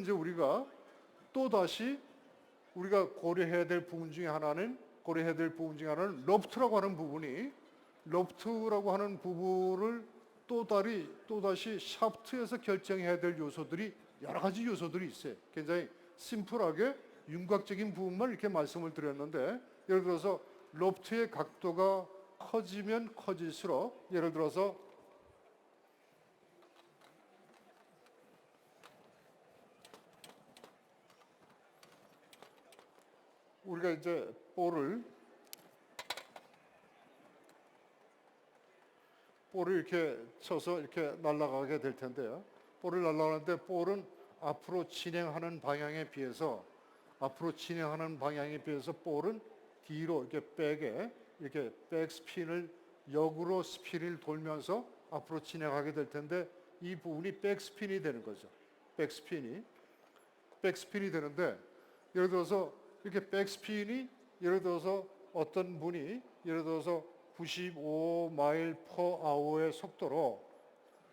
이제 우리가 또 다시 우리가 고려해야 될 부분 중에 하나는 고려해야 될 부분 중에 하나는 로프트라고 하는 부분이 로프트라고 하는 부분을 또 다리 또 다시 샤프트에서 결정해야 될 요소들이 여러 가지 요소들이 있어요. 굉장히 심플하게 윤곽적인 부분만 이렇게 말씀을 드렸는데 예를 들어서 로프트의 각도가 커지면 커질수록 예를 들어서 우리가 이제 볼을 볼을 이렇게 쳐서 이렇게 날아가게 될 텐데요. 볼을 날아가는데 볼은 앞으로 진행하는 방향에 비해서 앞으로 진행하는 방향에 비해서 볼은 뒤로 이렇게 백에 이렇게 백스핀을 역으로 스핀을 돌면서 앞으로 진행하게 될 텐데 이 부분이 백스핀이 되는 거죠. 백스핀이 백스핀이 되는데 예를 들어서 이렇게 백스핀이 예를 들어서 어떤 분이 예를 들어서 95마일 퍼 아워의 속도로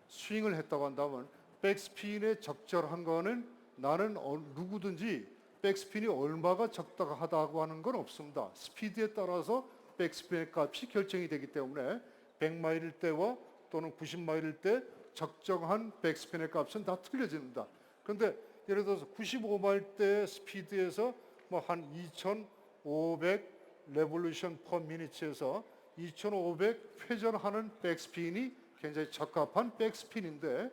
스윙을 했다고 한다면 백스핀에 적절한 거는 나는 어- 누구든지 백스핀이 얼마가 적당하다고 하는 건 없습니다. 스피드에 따라서 백스핀의 값이 결정이 되기 때문에 100마일일 때와 또는 90마일일 때 적정한 백스핀의 값은 다 틀려집니다. 그런데 예를 들어서 95마일 때 스피드에서 뭐 한 2,500 레볼루션 퍼 미니츠에서 2,500 회전하는 백스핀이 굉장히 적합한 백스핀인데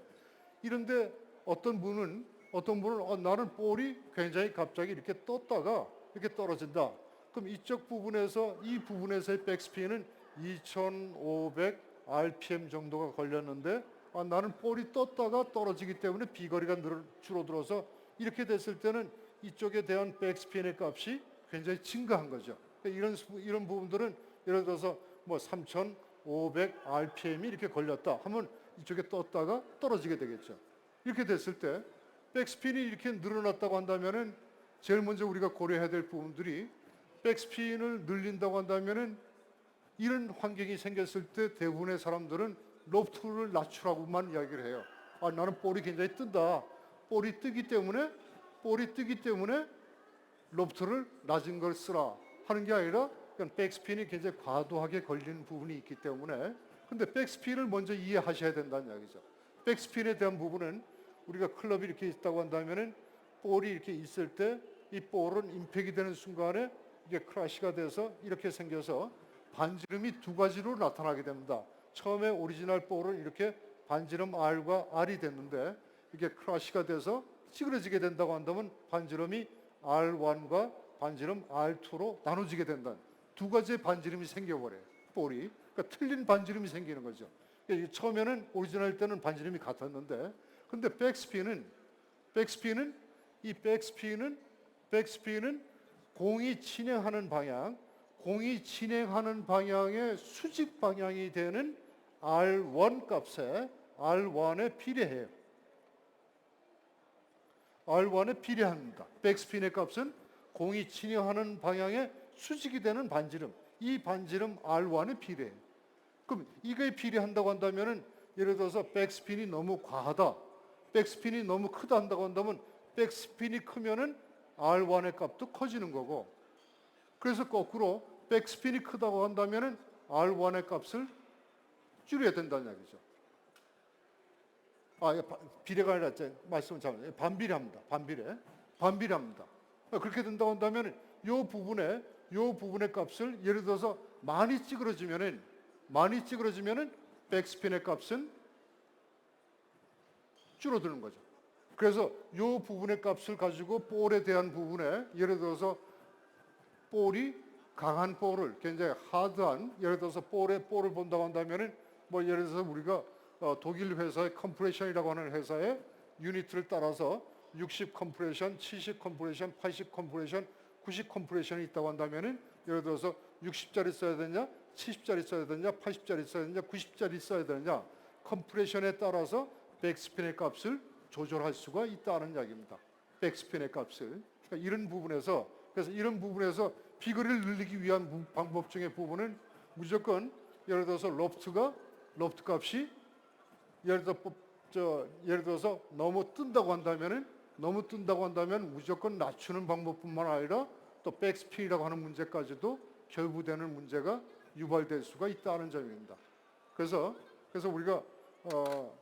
이런데 어떤 분은 어떤 분은 어, 나는 볼이 굉장히 갑자기 이렇게 떴다가 이렇게 떨어진다. 그럼 이쪽 부분에서 이 부분에서의 백스핀은 2,500 RPM 정도가 걸렸는데 아, 나는 볼이 떴다가 떨어지기 때문에 비거리가 늘, 줄어들어서 이렇게 됐을 때는 이쪽에 대한 백스핀의 값이 굉장히 증가한 거죠. 그러니까 이런 수- 이런 부분들은 예를 들어서 뭐 3,500 RPM이 이렇게 걸렸다 하면 이쪽에 떴다가 떨어지게 되겠죠. 이렇게 됐을 때 백스핀이 이렇게 늘어났다고 한다면은 제일 먼저 우리가 고려해야 될 부분들이 백스핀을 늘린다고 한다면은 이런 환경이 생겼을 때 대부분의 사람들은 로프트를 낮추라고만 이야기를 해요. 아, 나는 볼이 굉장히 뜬다. 볼이 뜨기 때문에 볼이 뜨기 때문에 로프트를 낮은 걸 쓰라 하는 게 아니라 그냥 백스핀이 굉장히 과도하게 걸리는 부분이 있기 때문에 근데 백스핀을 먼저 이해하셔야 된다는 이야기죠. 백스핀에 대한 부분은 우리가 클럽이 이렇게 있다고 한다면은 볼이 이렇게 있을 때 이 볼은 임팩이 되는 순간에 이게 크라시가 돼서 이렇게 생겨서 반지름이 두 가지로 나타나게 됩니다. 처음에 오리지널 볼은 이렇게 반지름 R과 R이 됐는데 이게 크라시가 돼서 찌그러지게 된다고 한다면 반지름이 R1과 반지름 R2로 나눠지게 된다. 두 가지의 반지름이 생겨버려요. 볼이. 그러니까 틀린 반지름이 생기는 거죠. 그러니까 처음에는 오리지널 때는 반지름이 같았는데 근데 백스핀은 백스핀은 이 백스핀은 백스핀은 공이 진행하는 방향, 공이 진행하는 방향의 수직 방향이 되는 R1 값에 R1에 비례해요. R1에 비례합니다. 백스핀의 값은 공이 진행하는 방향의 수직이 되는 반지름, 이 반지름 R1에 비례해요. 그럼 이게 비례한다고 한다면은 예를 들어서 백스핀이 너무 과하다, 백스핀이 너무 크다 한다고 한다면 백스핀이 크면은 R1의 값도 커지는 거고 그래서 거꾸로 백스핀이 크다고 한다면은 R1의 값을 줄여야 된다는 얘기죠. 아, 예, 바- 비례가 아니라 제 말씀을 잘못 반비례합니다. 반비례. 반비례합니다. 그렇게 된다고 한다면 이 부분에 이 부분의 값을 예를 들어서 많이 찌그러지면은 많이 찌그러지면은 백스핀의 값은 줄어드는 거죠. 그래서 이 부분의 값을 가지고 볼에 대한 부분에 예를 들어서 볼이 강한 볼을 굉장히 하드한 예를 들어서 볼에 볼을 본다고 한다면은 뭐 예를 들어서 우리가 어, 독일 회사의 컴프레션이라고 하는 회사의 유니트를 따라서 60 컴프레션, 70 컴프레션, 80 컴프레션, 90 컴프레션이 있다고 한다면은 예를 들어서 60짜리 써야 되냐, 70짜리 써야 되냐, 80짜리 써야 되냐, 90짜리 써야 되냐 컴프레션에 따라서 백스핀의 값을 조절할 수가 있다는 이야기입니다. 백스핀의 값을 그러니까 이런 부분에서 그래서 이런 부분에서 비거리를 늘리기 위한 부- 방법 중에 부분은 무조건 예를 들어서 로프트가 로프트 값이 예를 들어 저 예를 들어서 너무 뜬다고 한다면은 너무 뜬다고 한다면 무조건 낮추는 방법뿐만 아니라 또 백스핀이라고 하는 문제까지도 결부되는 문제가 유발될 수가 있다는 점입니다. 그래서 그래서 우리가 어,